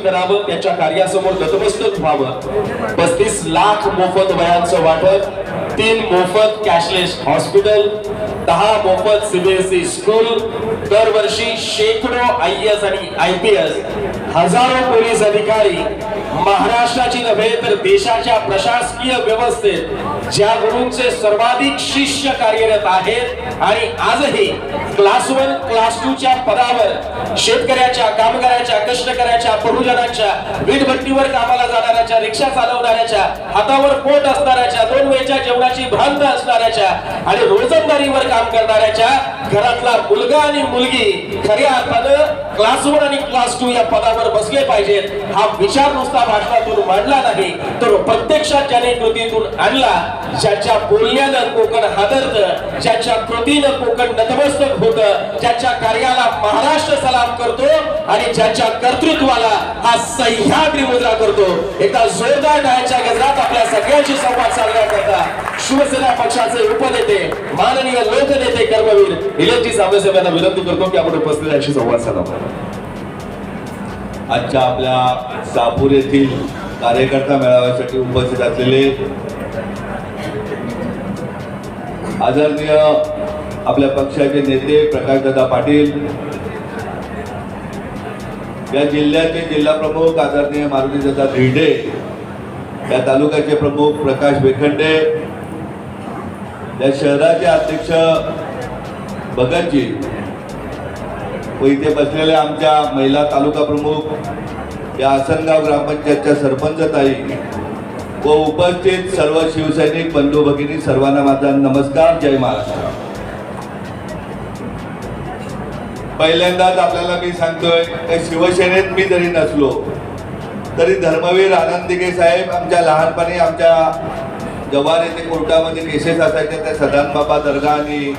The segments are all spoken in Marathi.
करावं त्याच्या कार्यासमोर गतमस्तक व्हावं पस्तीस लाख मोफत वयांचं वाटप तीन मोफत कॅशलेस हॉस्पिटल दहा मोफत सीबीएसई स्कूल दरवर्षी शेकडो आय एस आणि आय पी एस हजारो पोलीस अधिकारी महाराष्ट्राची नव्हे तर देशाच्या प्रशासकीय व्यवस्थेत ज्या गुरूंचे सर्वाधिक शिष्य कार्यरत आहेत आणि आजही क्लास वन क्लास टू च्या पदावर शेतकऱ्याच्या कामगाराच्या कष्टकऱ्याच्या बहुजनाच्या वीटभट्टीवर कामाला जाणाऱ्याच्या रिक्षा चालवणाऱ्याच्या हातावर पोट असणाऱ्याच्या दोन वेळच्या जेवणाची भ्रांत असणाऱ्याच्या आणि रोजंदारीवर काम करणाऱ्याच्या घरातला मुलगा आणि मुलगी खऱ्या अर्थानं क्लास वन आणि क्लास टू या पदावर बसले पाहिजेत. हा विचार नुसता भाषणातून मांडला नाही तर प्रत्यक्षात ज्याने कृतीतून आणला ज्याच्या बोलण्यानं कोकण हादरत ज्याच्या कृतीनं कोकण नतमस्तक होत ज्याच्या कार्याला महाराष्ट्र सलाम करतो आणि ज्याच्या कर्तृत्वाला हा सह्याद्री मुद्रा करतो. एका जोरदार डायच्या गजरात आपल्या सगळ्यांशी संवाद साधण्याकरता शिवसेना पक्षाचे उपनेते माननीय लोकनेते कर्मवीर इलेक्ट्री साहेब यांना विनंती करतो की आपण उपस्थितांशी संवाद साधावा. आजच्या आपल्या सापूर येथील कार्यकर्ता मेळाव्यासाठी उपस्थित असलेले आदरणीय आपल्या पक्षाचे नेते प्रकाशदादा पाटील या जिल्ह्याचे जिल्हा प्रमुख आदरणीय मारुतीदादा धिरडे या तालुक्याचे प्रमुख प्रकाश वेखंडे या शहराचे अध्यक्ष भगतजी व इथे बसलेल्या आमच्या महिला तालुका प्रमुख या आसनगाव ग्रामपंचायतच्या सरपंचताई व उपस्थित सर्व शिवसैनिक बंधू भगिनी सर्वांना माझा नमस्कार जय महाराष्ट्र. पहिल्यांदाच आपल्याला मी सांगतोय की शिवसेनेत मी जरी नसलो तरी धर्मवीर आनंद साहेब आमच्या लहानपणी आमच्या जव्हार येथे कोर्टामध्ये केसेस असायच्या त्या सदान बाबा दर्गा आणि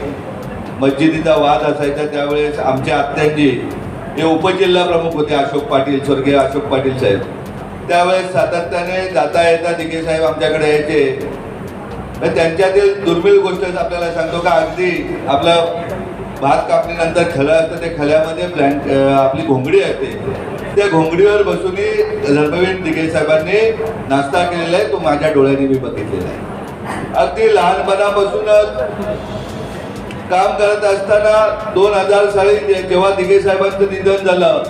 मस्जिदीचा वाद असायचा. त्यावेळेस आमच्या आत्यांजी हे उपजिल्हा प्रमुख होते अशोक पाटील स्वर्गीय अशोक पाटील साहेब. त्यावेळेस सातत्याने जाता येता दिघे साहेब आमच्याकडे यायचे. तर त्यांच्यातील दुर्मिळ गोष्ट आपल्याला सांगतो का अगदी आपलं भात कापणीनंतर खलं असतं ते खल्यामध्ये ब्लँक आपली घोंगडी असते. त्या घोंगडीवर बसून धर्मवीर दिघे साहेबांनी नाश्ता केलेला आहे तो माझ्या डोळ्याने मी बघितलेला आहे. अगदी लहानपणापासूनच काम करत असताना दोन हजार साली जेव्हा दिघे साहेबांचं निधन झालं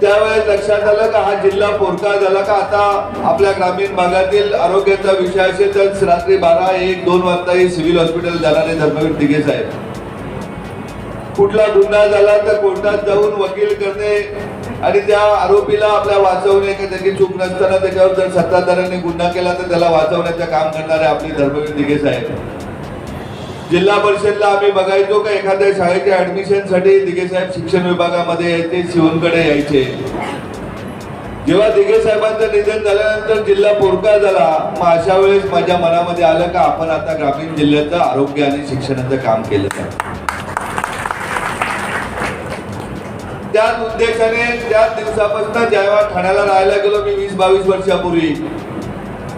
त्यावेळेस लक्षात आलं का हा जिल्हा पोरका झाला का? आता आपल्या ग्रामीण भागातील आरोग्याचा विषय असेल तर रात्री बारा एक दोन वाजताही सिव्हिल हॉस्पिटल जाणारे धर्मवीर दिघे साहेब. कुठला गुन्हा झाला तर कोर्टात जाऊन वकील करणे आणि त्या आरोपीला आपल्या वाचवणे का त्याची चूक नसताना त्याच्यावर जर सत्ताधाऱ्यांनी गुन्हा केला तर त्याला वाचवण्याचं काम करणारे आपले धर्मवीर दिघे साहेब. जिल्हा परिषदला आम्ही बघायचो का एखाद्या शाळेच्या ऍडमिशनसाठी दिघे साहेब शिक्षण विभागामध्ये यायचे शिवणकडे यायचे. जेव्हा दिघे साहेबांचं निधन झाल्यानंतर जिल्हा पोरका झाला मग अशा वेळेस माझ्या मनामध्ये आलं का आपण आता ग्रामीण जिल्ह्याचं आरोग्य आणि शिक्षणाचं काम केलं पाहिजे त्याच उद्देशाने त्याच दिवसापासून जेव्हा ठाण्याला राहायला गेलो मी वीस बावीस वर्षापूर्वी.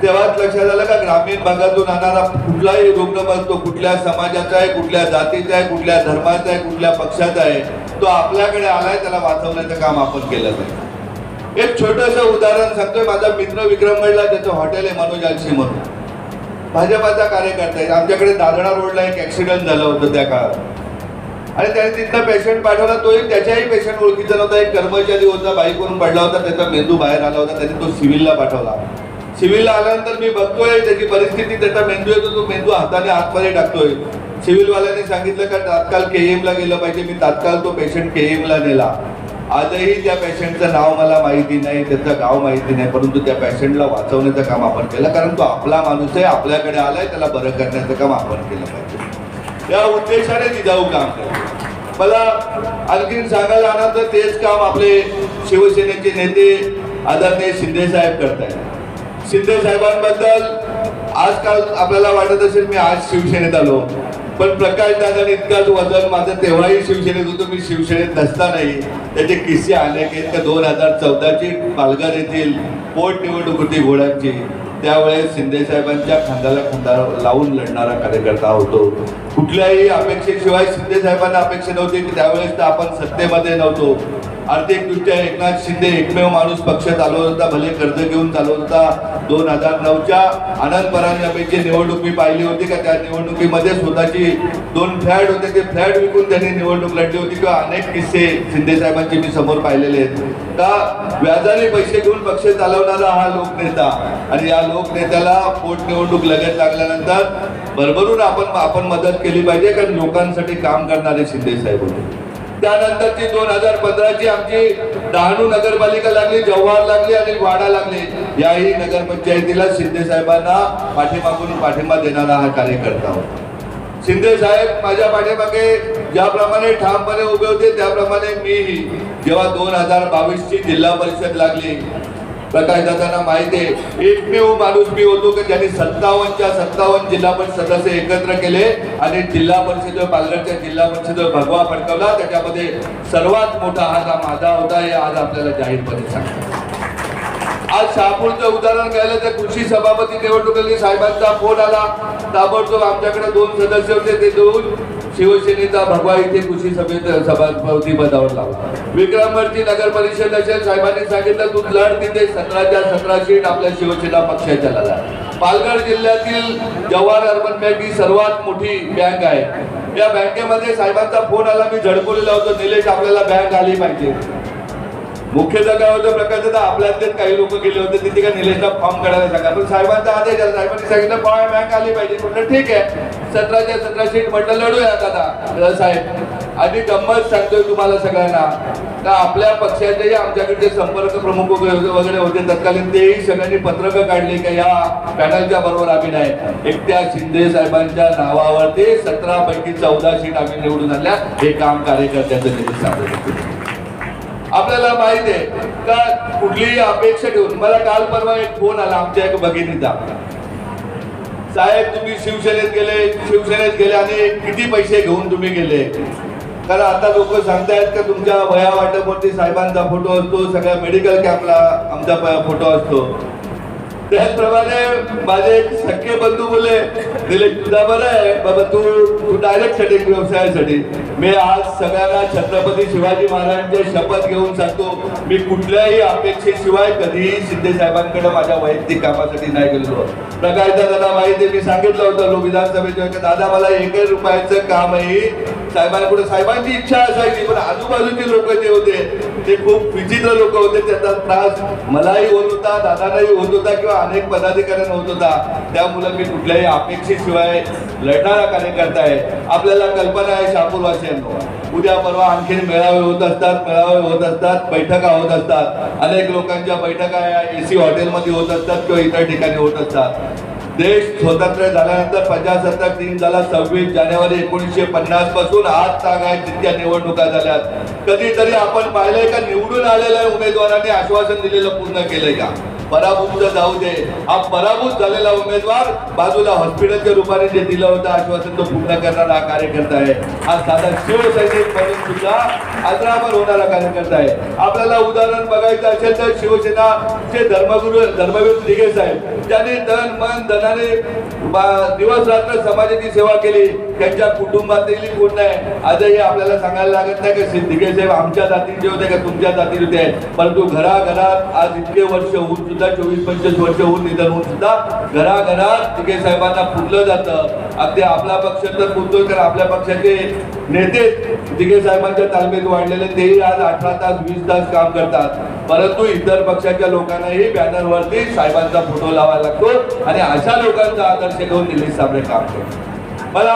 तेव्हाच लक्षात आलं का ग्रामीण भागातून आणणारा कुठलाही रुग्ण बसतो कुठल्या समाजाचा आहे कुठल्या जातीचा आहे कुठल्या धर्माचा आहे कुठल्या पक्षाचा आहे तो आपल्याकडे आलाय त्याला वाचवण्याचं काम आपण केलं नाही. एक छोटस उदाहरण सांगतोय माझा मित्र विक्रम म्हणला त्याचं हॉटेल आहे मनोज आलशी म्हणून. भाजपाचा कार्यकर्ता आहे. आमच्याकडे दादडा रोडला एक ऍक्सिडेंट झालं होतं त्या काळात. आणि त्याने तिथला पेशंट पाठवला. तोही त्याच्याही पेशंट ओळखीचा नव्हता. एक कर्मचारी होता बाईकवरून पडला होता. त्याचा मेंदू बाहेर आला होता. त्याने तो सिव्हिलला पाठवला. सिव्हिलला आल्यानंतर मी बघतोय त्याची परिस्थिती. त्याचा मेंदू येतो. तो मेंदू हाताने आतमध्ये टाकतोय. सिव्हिलवाल्याने सांगितलं का तात्काळ के ला गेलं पाहिजे. मी तात्काळ तो पेशंट के ला नेला. आजही त्या पेशंटचं नाव मला माहिती नाही. त्याचं गाव माहिती नाही. परंतु त्या पेशंटला वाचवण्याचं काम आपण केलं. कारण तो आपला माणूस आहे. आपल्याकडे आलाय. त्याला बरं करण्याचं काम आपण केलं पाहिजे. या उद्देशाने जिजाऊ हो काम करते मला आणखीन सांगायला आला तर तेच काम आपले शिवसेनेचे नेते आदरणीय शिंदे साहेब करतायत. शिंदे साहेबांबद्दल आजकाल आपल्याला वाटत असेल मी आज शिवसेनेत आलो. पण प्रकाश दादा इतकाच वजन माझं तेव्हाही शिवसेनेत होतो मी शिवसेनेत नसतानाही त्याचे किस्से आले की दोन हजार चौदाची पालघर येथील पोटनिवडणूक होती घोड्यांची त्यावेळेस शिंदे साहेबांच्या खांद्याला खांदा लावून लढणारा कार्यकर्ता होतो. कुठल्याही अपेक्षेशिवाय शिंदे साहेबांना अपेक्षा नव्हती की त्यावेळेस तर आपण सत्तेमध्ये नव्हतो. आर्थिकदृष्ट्या एकनाथ शिंदे एकमेव माणूस पक्ष चालवत होता भले कर्ज घेऊन चालवत होता दोन हजार नऊच्या आनंद परांजपेची निवडणूक मी पाहिली होती का? त्या निवडणुकीमध्ये स्वतःची दोन फ्लॅट होते ते फ्लॅट विकून त्यांनी निवडणूक लढली होती किंवा अनेक किस्से शिंदे साहेबांचे मी समोर पाहिलेले आहेत. का व्याजाने पैसे घेऊन पक्ष चालवणारा हा लोकनेता आणि या लोकनेत्याला पोटनिवडणूक लगेच लागल्यानंतर भरभरून आपण आपण मदत केली पाहिजे कारण लोकांसाठी काम करणारे शिंदे साहेब होते. त्यानंतरची दोन हजार पंधराची आमची डहाणू नगरपालिका लागली जव्हार लागली आणि वाडा लागली. याही नगरपंचायतीला शिंदे साहेबांना पाठीमागून पाठिंबा देणारा हा कार्यकर्ता होता. शिंदे साहेब माझ्या पाठीमागे ज्याप्रमाणे ठामपणे उभे होते त्याप्रमाणे मीही. जेव्हा दोन हजार बावीसची जिल्हा परिषद लागली प्रकाश दादांना माहिती आहे एकमेव माणूस मी होतो की ज्यांनी सत्तावन्नच्या सत्तावन्न जिल्हा परिषद सदस्य एकत्र केले आणि जिल्हा परिषद पालघरच्या जिल्हा परिषद भगवा फडकवला. त्याच्यामध्ये सर्वात मोठा हा हा माझा होता हे आज आपल्याला जाहीरपणे सांगतो. आज शहापूरचं उदाहरण घ्यायला तर कृषी सभापती निवडणुकीत साहेबांचा फोन आला. ताबडतोब आमच्याकडे दोन सदस्य होते ते दोन शिवसेनेचा भगवा इथे कृषी सभेत सभापती पदावर लावला. विक्रमगडची नगर परिषद असेल साहेबांनी सांगितलं तू लढ तिथे सतराच्या सतरा सीट आपल्या शिवसेना पक्षाच्या लढा पालघर जिल्ह्यातील जवाहर अर्बन बँक ही सर्वात मोठी बँक आहे. या बँकेमध्ये साहेबांचा फोन आला मी झडकवलेला होतो निलेश आपल्याला बँक आली पाहिजे. मुख्यतः काय होतं प्रकाश दादा आपल्यातलेच काही लोक गेले होते तिथे काय निलेशला फॉर्म काढायला सांगा पण साहेबांचा आदेश आला साहेबांनी सांगितलं पॉवर बँक आली पाहिजे. म्हटलं ठीक आहे. सतराच्या सतरा सीट म्हटलं लढूया दादा साहेब आणि गंमत सांगतोय तुम्हाला सगळ्यांना. तर आपल्या पक्षाचेही आमच्याकडे संपर्क प्रमुख वगैरे वगैरे होते तत्कालीन तेही सगळ्यांनी पत्रकं काढली का या पॅनलच्या बरोबर आम्ही नाही. एकट्या शिंदे साहेबांच्या नावावरती सतरा पैकी चौदा सीट आम्ही निवडून आणल्या. हे काम कार्यकर्त्यांचं त्यांनी आपल्याला माहीत आहे का कुठलीही अपेक्षा ठेवून मला काल परवा एक फोन आला आमच्या एक भगिनीचा. साहेब तुम्ही शिवसेनेत गेले शिवसेनेत गेले आणि किती पैसे घेऊन तुम्ही गेले? कारण आता लोक सांगतायत का तुमच्या वया वाटपवरती साहेबांचा फोटो असतो सगळ्या मेडिकल कॅम्पला आमचा फोटो असतो. त्याचप्रमाणे माझे एक सख्खे बंधू बोलले निलेश तुझा बरं. आहे बाबा तू तू डायरेक्टसाठी व्यवसायासाठी. मी आज सगळ्यांना छत्रपती शिवाजी महाराजांचे शपथ घेऊन सांगतो. मी कुठल्याही अपेक्षेशिवाय कधीही शिंदे साहेबांकडे माझ्या वैयक्तिक कामासाठी नाही गेलो प्रकाशदा दादा माहिती मी सांगितलं होतं विधानसभेच्या दादा मला एकही रुपयाचं काम साहेबांना साहेबांकडे साहेबांची इच्छा असायची पण आजूबाजूचे लोक जे होते ते खूप विचित्र लोक होते. त्याचा त्रास मलाही होत होता दादांनाही होत होता किंवा अनेक पदाधिकाऱ्यांना होत होता. त्यामुळं मी कुठल्याही अपेक्षेशिवाय लढणारा कार्यकर्ता आहे. आपल्याला कल्पना आहे शापूरवासियांनो उद्या परवा आणखीन मेळावे होत असतात मेळावे होत असतात बैठका होत असतात. अनेक लोकांच्या बैठका या एसी हॉटेलमध्ये होत असतात किंवा इतर ठिकाणी होत असतात. देश स्वतंत्र झाल्यानंतर प्रजासत्ताक दिन झाला. सव्वीस जानेवारी एकोणीसशे पन्नासपासून आज तागाय जितक्या निवडणुका झाल्यात. कधीतरी आपण पाहिलंय का? निवडून आलेल्या उमेदवारांनी आश्वासन दिलेलं पूर्ण केलंय का? पराभूत जाऊ दे. हा पराभूत झालेला उमेदवार बाजूला हॉस्पिटलच्या रूपाने जे दिलं होतं आश्वासन तो पूर्ण करणारा हा कार्यकर्ता आहे. हा साधा शिवसैनिक म्हणून सुद्धा आदरावर होणारा कार्यकर्ता आहे. आपल्याला उदाहरण बघायचं असेल तर शिवसेनाचे धर्मगुरु धर्मवीर दिघे साहेब. ज्यांनी धन मन धनाने दिवस रात्र समाजाची सेवा केली. त्यांच्या कुटुंबातील कोण नाही. आजही आपल्याला सांगायला लागत नाही की श्री साहेब आमच्या जातीचे होते का तुमच्या जातीचे होते. परंतु घराघरात आज इतके वर्ष होऊन सुद्धा चोवीस पंचवीस वर्ष होऊन निधन होऊन सुद्धा घराघरात तिघे साहेबांना फुटलं जातं. अगदी आपला पक्ष तर पुरतोय तर आपल्या पक्षाचे नेते तिघे साहेबांच्या तालमीत वाढलेले तेही आज अठरा तास वीस तास काम करतात. परंतु इतर पक्षाच्या लोकांनाही बॅनरवरती साहेबांचा फोटो लावा लागतो आणि अशा लोकांचा आदर्श घेऊन निलेश साबळे काम करतो. मला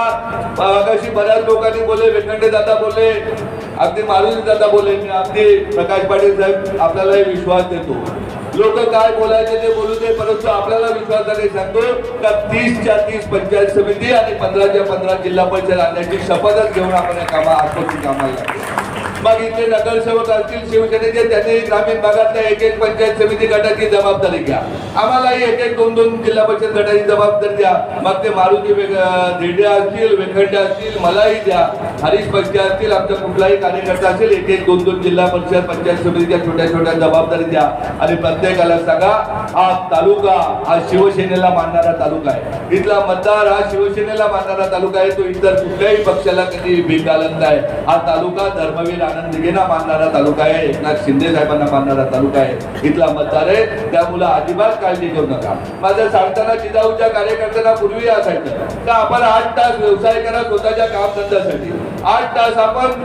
अशी बऱ्याच लोकांनी बोलले वेखंडे दादा बोलले अगदी मारुती दादा बोलले मी अगदी प्रकाश पाटील साहेब आपल्यालाही विश्वास देतो. लोक काय बोलायचे ते बोलू दे परंतु आपल्याला विश्वासाने सांगतो का तीसच्या तीस पंचायत समिती आणि पंधराच्या पंधरा जिल्हा परिषद आणण्याची शपथच घेऊन आपण या कामा आत्महत्या कामाला लागलो. मग नगरसेवक असतील शिवसेनेचे त्यांनी ग्रामीण भागातल्या एक एक पंचायत समिती गटाची जबाबदारी घ्या. आम्हालाही एक एक दोन दोन जिल्हा परिषद गटाची जबाबदारी द्या. मग ते मारुती वेग- असतील वेखंडे असतील मलाही द्या. हरीश पंचे असतील आमचा कुठलाही कार्यकर्ता असेल एक एक दोन दोन जिल्हा परिषद पंचायत समितीच्या छोट्या छोट्या जबाबदारी द्या. आणि प्रत्येकाला सांगा हा तालुका हा शिवसेनेला मानणारा तालुका आहे. इथला मतदार हा शिवसेनेला मानणारा तालुका आहे तो इतर कुठल्याही पक्षाला कधी भिंगालत नाही. हा तालुका धर्मवीर आनंद बांधणारा मानणारा तालुका आहे एकनाथ शिंदे साहेबांना मानणारा तालुका आहे. इथला मतदार आहे त्यामुळे अजिबात काळजी घेऊ नका. माझं सांगताना जिजाऊच्या कार्यकर्त्यांना पूर्वी असायचं का आपण आठ तास व्यवसाय करा स्वतःच्या कामधंद्यासाठी आठ तास आपण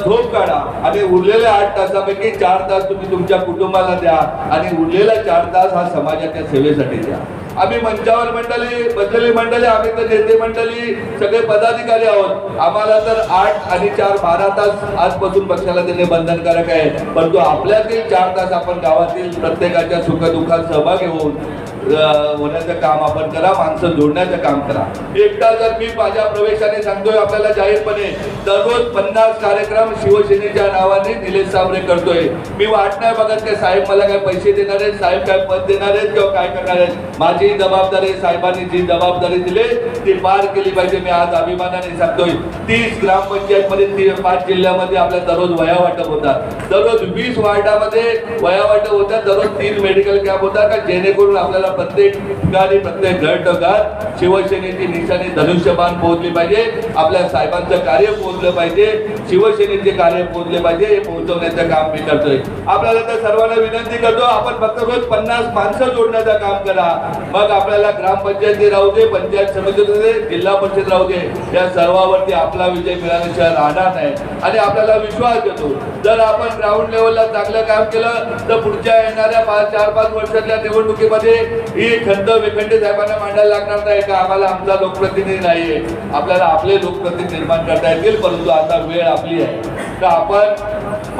झोप काढा. आणि उरलेल्या आठ तासापैकी चार तास तुम्ही तुमच्या कुटुंबाला द्या आणि उरलेला चार तास हा समाजाच्या सेवेसाठी द्या. आम्ही मंचावर मंडळी बसलेली मंडळी आम्ही तर नेते मंडळी सगळे पदाधिकारी आहोत. आम्हाला तर आठ आणि चार बारा तास आजपासून पक्षाला देणे बंधनकारक आहे. परंतु आपल्यातील चार तास आपण गावातील प्रत्येकाच्या सुखदुःखात सहभागी होऊन होण्याचं काम आपण करा माणसं जोडण्याचं काम करा. एकदा जर मी माझ्या प्रवेशाने सांगतोय आपल्याला जाहीरपणे दररोज पन्नास कार्यक्रम शिवसेनेच्या नावाने निलेश साबरे करतोय. मी वाट नाही बघत काय साहेब मला काय पैसे देणार आहेत साहेब काय पद देणार आहेत किंवा काय करणार आहेत. माझी जबाबदारी साहेबांनी जी जबाबदारी दिली ती पार केली पाहिजे. मी आज अभिमानाने सांगतोय तीस ग्रामपंचायतमध्ये ती पाच जिल्ह्यामध्ये आपल्या दररोज वया वाटप होतात. दररोज वीस वार्डामध्ये वया वाटप होतात दररोज तीन मेडिकल कॅम्प होतात का जेणेकरून आपल्याला प्रत्येक ठिकाणी प्रत्येक घटकात शिवसेनेची निशाने धनुष्यबाण पोहोचली पाहिजे. आपल्या साहेबांचं कार्य पोहोचलं पाहिजे. शिवसेनेचे कार्य पोहोचले पाहिजे. हे पोहोचवण्याचं काम मी करतोय. आपल्याला तर सर्वांना विनंती करतो आपण फक्त रोज पन्नास माणसं जोडण्याचं काम करा. मग आपल्याला ग्रामपंचायती राहू दे पंचायत समिती जिल्हा परिषद राहू दे. या सर्वावरती आपला विजय मिळाल्याशिवाय राहणार नाही. आणि आपल्याला विश्वास देतो. जर आपण ग्राउंड लेवलला चांगलं काम केलं तर पुढच्या येणाऱ्या पाच चार पाच वर्षातल्या निवडणुकीमध्ये ही खंत वेखंडे साहेबांना मांडायला लागणार नाही का? आम्हाला आमचा लोकप्रतिनिधी नाहीये. आपल्याला आपले लोकप्रतिनिधी निर्माण करता येतील परंतु आता वेळ आपली आहे. तर आपण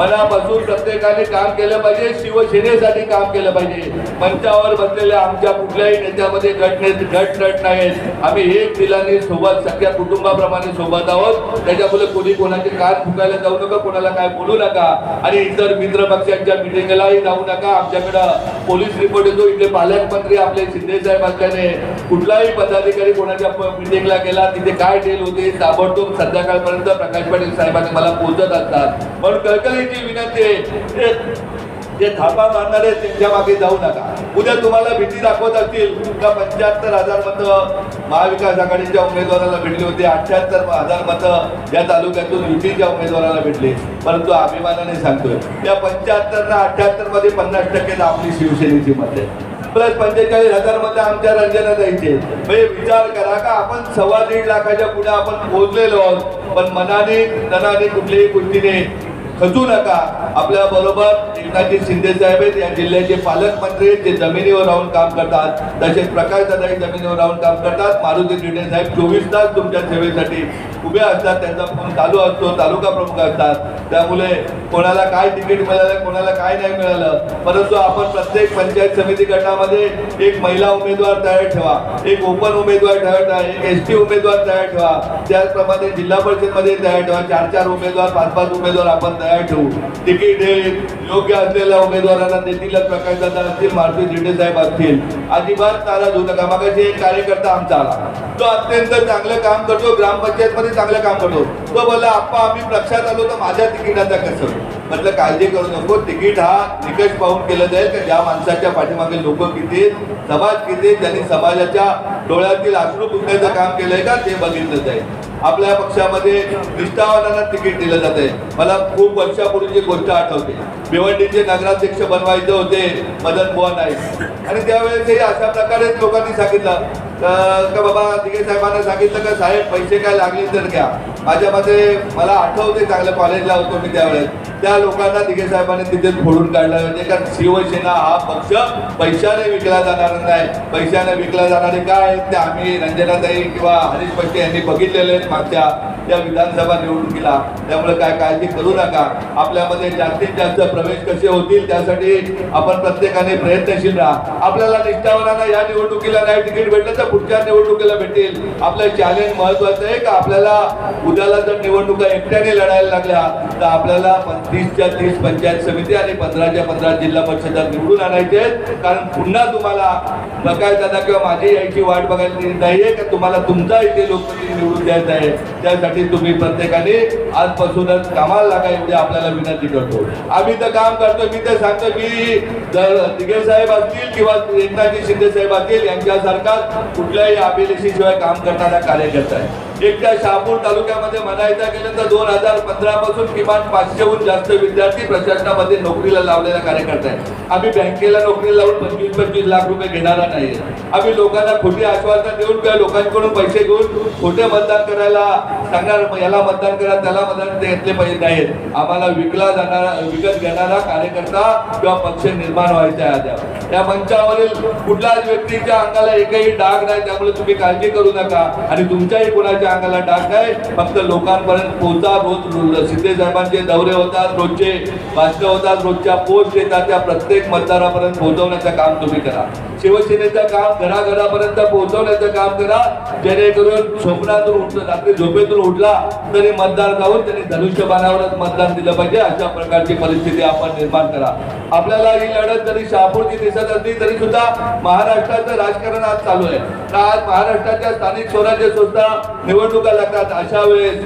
मनापासून प्रत्येकाने काम केलं पाहिजे शिवसेनेसाठी काम केलं पाहिजे. मंचावर बसलेल्या आमच्या कुठल्याही नेत्यामध्ये गट गट नट नाहीत आम्ही एक दिलाने सोबत सगळ्या कुटुंबाप्रमाणे सोबत आहोत. त्याच्यामुळे कोणी कोणाचे कान फुकायला जाऊ नका कोणाला काय बोलू नका. आणि इतर मित्र पक्षांच्या मिटिंगलाही जाऊ नका. आमच्याकडं पोलीस रिपोर्ट येतो. इथे पालकमंत्री आपले शिंदे साहेब असल्याने कुठलाही पदाधिकारी कोणाच्या मिटिंगला गेला तिथे काय डेल होते ताबडतोब संध्याकाळपर्यंत प्रकाश पाटील साहेबांनी मला पोहोचत असतात. म्हणून ती विनंती आहे. जे थापा मारणारे त्यांच्या मागे जाऊ नका. उद्या तुम्हाला भीती दाखवत असतील. का पंच्याहत्तर हजार मतं महाविकास आघाडीच्या उमेदवाराला भेटली होती. अठ्याहत्तर हजार मतं या तालुक्यातून युतीच्या उमेदवाराला भेटली. परंतु अभिमानाने सांगतोय त्या पंच्याहत्तर ना अठ्याहत्तरमध्ये पन्नास टक्के आपली शिवसेनेची मत आहे प्लस पंचेचाळीस हजार मतं आमच्या रंजना जायचे म्हणजे विचार करा का आपण सव्वा दीड लाखाच्या पुढे आपण पोहोचलेलो आहोत. पण मनाने धनाने कुठल्याही गोष्टीने खचू नका. आपल्या बरोबर एकनाथजी शिंदे साहेब आहेत या जिल्ह्याचे पालकमंत्री आहेत जे जमिनीवर राहून काम करतात. तसेच प्रकाश दादाही जमिनीवर राहून काम करतात. मारुती दिंडे साहेब चोवीस तास तुमच्या सेवेसाठी उभे असतात. त्यांचा फोन चालू असतो तालुका प्रमुख असतात. त्यामुळे कोणाला काय तिकीट मिळालं कोणाला काय नाही मिळालं परंतु आपण प्रत्येक पंचायत समिती गटामध्ये एक महिला उमेदवार तयार ठेवा एक ओपन उमेदवार तयार ठेवा एक एस टी उमेदवार तयार ठेवा. त्याचप्रमाणे जिल्हा परिषदमध्ये तयार ठेवा. चार चार उमेदवार पाच पाच उमेदवार आपण तयार ठेवू. तिकीट हे योग्य असलेल्या उमेदवारांना देतीलच प्रकाश दादा असतील मारुती झिटे साहेब असतील. अजिबात नाराज होऊ नका. मागाशी एक कार्यकर्ता आमचा आला. तो अत्यंत चांगलं काम करतो ग्रामपंचायत मध्ये चांगलं काम करतो. तो बोलला आप्पा आम्ही पक्षात आलो तर माझ्या तिकिटाचा कसं? म्हटलं काळजी करू नको. तिकीट हा निकष पाहून केलं जाईल का? ज्या माणसाच्या पाठीमागे लोक किती समाज किती त्यांनी समाजाच्या डोळ्यातील अश्रू पुसण्याचं काम केलंय का ते बघितलं जाईल. आपल्या पक्षामध्ये निष्ठावानांना तिकीट दिलं जाते मला खूप वर्षापूर्वीची गोष्ट आठवते. भिवंडीचे नगराध्यक्ष बनवायचे होते मदन मोहन नाईक. आणि त्यावेळेसही अशा प्रकारेच लोकांनी सांगितलं. का बाबा दिघे साहेबांना सांगितलं का साहेब पैसे काय लागले तर घ्या. माझ्यामध्ये मला आठवते चांगलं कॉलेजला होतो मी त्यावेळेस. त्या लोकांना दिघे साहेबांनी तिथे फोडून काढलं. म्हणजे कारण शिवसेना हा पक्ष पैशाने विकला जाणार नाही. पैशाने विकला जाणारे काय आहेत ते आम्ही रंजनाताई किंवा हरीश पट्टे यांनी बघितलेले आहेत. मागच्या या विधानसभा निवडणुकीला. त्यामुळे काय काळजी करू नका. आपल्यामध्ये जास्तीत जास्त प्रवेश कसे होतील त्यासाठी आपण प्रत्येकाने प्रयत्नशील राहा. आपल्याला निष्ठावरांना या निवडणुकीला नाही तिकीट भेटलं तर पुढच्या निवडणुकीला भेटेल. आपलं चॅलेंज महत्वाचं आहे का? आपल्याला उद्याला जर निवडणुका एकट्याने लढायला लागल्या तर आपल्याला तीसच्या तीस पंचायत समिती आणि पंधराच्या पंधरा जिल्हा परिषदा निवडून आणायचे आहेत. कारण पुन्हा तुम्हाला बघायचा दादा किंवा माझी यायची वाट बघायची नाहीये का? तुम्हाला तुमचा इथे लोकप्रतिनिधी निवडून द्यायचा आहे. त्यासाठी यासाठी तुम्ही प्रत्येकाने आजपासूनच कामाला लागा एवढी आपल्याला विनंती करतो. आम्ही तर काम करतो मी तर सांगतो की जर साहेब असतील किंवा एकनाथजी शिंदे साहेब असतील यांच्यासारखा कुठल्याही अभिलेखीशिवाय काम करणारा कार्यकर्ता आहे. एक त्या शहापूर तालुक्यामध्ये म्हणायचं गेलं तर दोन हजार पंधरा पासून किमान पाचशेहून जास्त विद्यार्थी प्रशासनामध्ये नोकरीला लावलेला कार्यकर्ता आहे. आम्ही बँकेला नोकरी लावून पंचवीस पंचवीस लाख रुपये घेणारा नाही आम्ही लोकांना खोटी आश्वासन देऊन किंवा लोकांकडून पैसे घेऊन खोटे मतदान करायला सांगणार याला मतदान करा त्याला मतदान घेतले पाहिजे. नाहीत आम्हाला विकला जाणारा विकत घेणारा कार्यकर्ता किंवा पक्ष निर्माण व्हायचा आहे अद्याप या मंचावरील कुठल्याच व्यक्तीच्या अंगाला एकही डाग नाही त्यामुळे तुम्ही काळजी करू नका. आणि तुमच्याही कुणाच्या अंगाला डाग आहे. फक्त लोकांपर्यंत पोहोचा. रोज सिद्धे शिंदे साहेबांचे दौरे होतात रोजचे भाषणं होतात रोजच्या पोस्ट येतात. त्या प्रत्येक मतदारापर्यंत पोहोचवण्याचं काम तुम्ही करा. शिवसेनेचं काम घराघरापर्यंत पोहोचवण्याचं काम करा. जेणेकरून स्वप्नातून उठलं रात्री झोपेतून उठला तरी मतदार जाऊन त्यांनी धनुष्यबाणावरच मतदान दिलं पाहिजे. अशा प्रकारची परिस्थिती आपण निर्माण करा. आपल्याला ही लढत जरी शहापूरची दिसत असली तरी सुद्धा महाराष्ट्राचं राजकारण आज चालू आहे. तर आज महाराष्ट्राच्या स्थानिक स्वराज्य संस्था निवडणुका लागतात. अशा वेळेस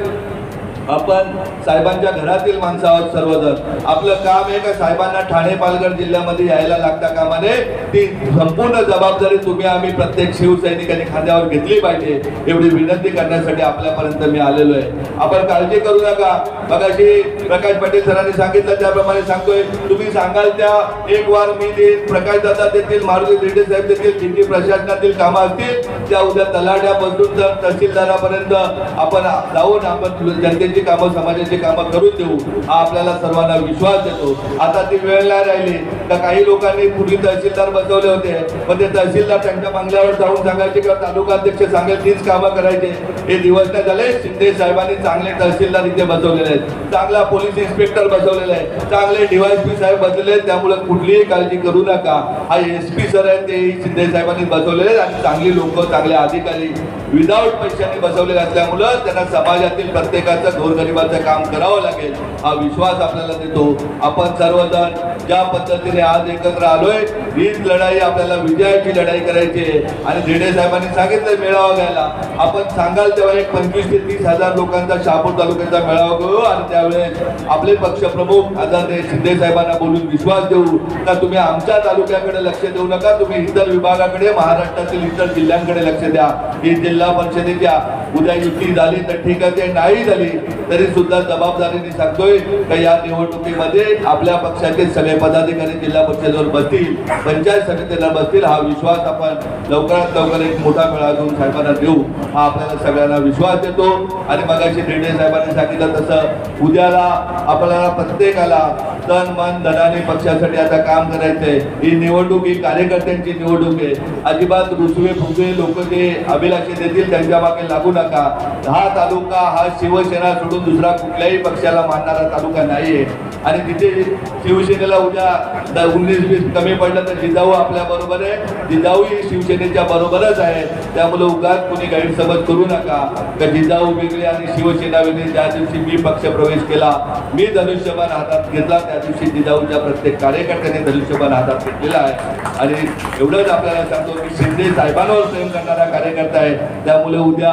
आपण साहेबांच्या घरातील माणसं आहोत सर्वजण. आपलं काम आहे का साहेबांना ठाणे पालघर जिल्ह्यामध्ये यायला लागता कामा नये ती संपूर्ण जबाबदारी तुम्ही आम्ही प्रत्येक शिवसैनिकांनी खांद्यावर घेतली पाहिजे. एवढी विनंती करण्यासाठी आपल्यापर्यंत मी आलेलो आहे. आपण काळजी करू नका. मगाशी प्रकाश पाटील सरांनी सांगितलं त्याप्रमाणे सांगतोय. तुम्ही सांगाल त्या एक वार मी देईन प्रकाश दादा देतील मारुती रेड्डी साहेब देतील जिंकी प्रशासनातील कामं असतील. त्या उद्या तलाट्यापासून तर तहसीलदारापर्यंत आपण जाऊन आपण जनतेची कामं समाजाची कामं करून देऊ हा आपल्याला सर्वांना विश्वास देतो. आता ती वेळ नाही राहिली. तर काही लोकांनी पूर्वी तहसीलदार बसवले होते. पण ते तहसीलदार त्यांच्या बंगल्यावर जाऊन सांगायचे किंवा तालुका अध्यक्ष सांगेल तीच कामं करायचे. हे दिवस नाही झाले. शिंदे साहेबांनी चांगले तहसीलदार इथे बसवलेले आहेत. चांगला पोलीस इन्स्पेक्टर बसवलेला आहे चांगले डीवायसपी साहेब बसलेले आहेत. त्यामुळे कुठलीही काळजी करू नका. हा एस पी सर आहे ते शिंदे साहेबांनी बसवलेले आहेत. आणि चांगली लोक चांगले अधिकारी विदाऊट पैशांनी बसवलेले असल्यामुळं त्यांना समाजातील प्रत्येकाचं गोरगरिबाचं काम करावं लागेल. हा विश्वास आपल्याला देतो. आपण सर्वजण ज्या पद्धतीने आज एकत्र आलोय हीच लढाई आपल्याला विजयाची लढाई करायची आहे. आणि झेडे साहेबांनी सांगितलं मेळावा घ्यायला. आपण सांगाल तेव्हा एक पंचवीस ते तीस हजार लोकांचा शहापूर तालुक्याचा मेळावा घेऊ आणि त्यावेळेस आपले पक्षप्रमुख आदरणीय शिंदे साहेबांना बोलून विश्वास देऊ. का तुम्ही आमच्या तालुक्याकडे लक्ष देऊ नका तुम्ही इतर विभागाकडे महाराष्ट्रातील इतर जिल्ह्यांकडे लक्ष द्या. ही जिल्हा परिषदेच्या उद्या युती झाली तर ठीक आहे ते नाही झाली तरी सुद्धा जबाबदारीने सांगतोय का या निवडणुकीमध्ये आपल्या पक्षाचे सगळे पदाधिकारी जिल्हा परिषदेवर बसतील पंचायत समितीला बसतील हा विश्वास आपण लवकरात लवकर एक मोठा मेळा घेऊन साहेबांना देऊ हा आपल्याला सगळ्यांना विश्वास देतो. आणि मगाशी रेड्डी साहेबांनी सांगितलं तसं उद्याला आपल्याला प्रत्येकाला तन मन धनाने पक्षासाठी आता काम करायचंय. ही निवडणूक ही कार्यकर्त्यांची निवडणूक आहे. अजिबात रुसवे फुगवे लोक जे अभिलाषे देतील त्यांच्या मागे लागू नका. हा तालुका हा शिवसेना सोडून दुसरा कुठल्याही पक्षाला मानणारा तालुका नाहीये. आणि तिथे शिवसेनेला उद्या उन्नीस वीस कमी पडलं तर जिजाऊ आपल्या बरोबर आहे. जिजाऊ ही शिवसेनेच्या बरोबरच आहे. त्यामुळे उगाच कुणी गैरसमज करू नका. तर जिजाऊ वेगळे आणि शिवसेना वेगळी. ज्या दिवशी मी पक्ष प्रवेश केला मी धनुष्यबाण हातात घेतला त्या दिवशी जिजाऊच्या प्रत्येक कार्यकर्त्याने धनुष्यबाण हातात घेतलेला आहे. आणि एवढंच आपल्याला सांगतो की शिंदे साहेबांवर प्रेम करणारा कार्यकर्ता आहे. त्यामुळे उद्या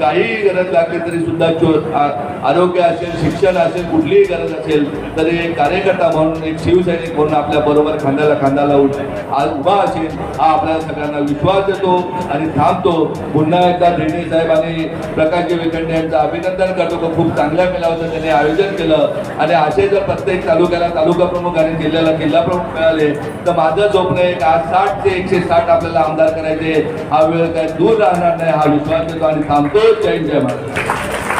काही गरज लागली तरी सुद्धा आरोग्य असेल शिक्षण असेल कुठलीही गरज असेल तरी एक कार्यकर्ता म्हणून एक शिवसैनिक म्हणून आपल्या बरोबर खांद्याला खांदा लावून आज उभा असेल हा आपल्या सगळ्यांना विश्वास देतो आणि थांबतो. पुन्हा एकदा धेणे साहेब आणि प्रकाशजी वेखंडे यांचं अभिनंदन करतो. खूप चांगल्या मेळाव्याचं त्यांनी आयोजन केलं. आणि असे जर प्रत्येक तालुक्याला तालुका प्रमुख आणि जिल्ह्याला जिल्हा प्रमुख मिळाले. तर माझं स्वप्न आहे का साठ ते एकशे साठ आपल्याला आमदार करायचे. हा वेळ काय दूर राहणार नाही हा विश्वास देतो आणि थांबतो. जय जय महाराज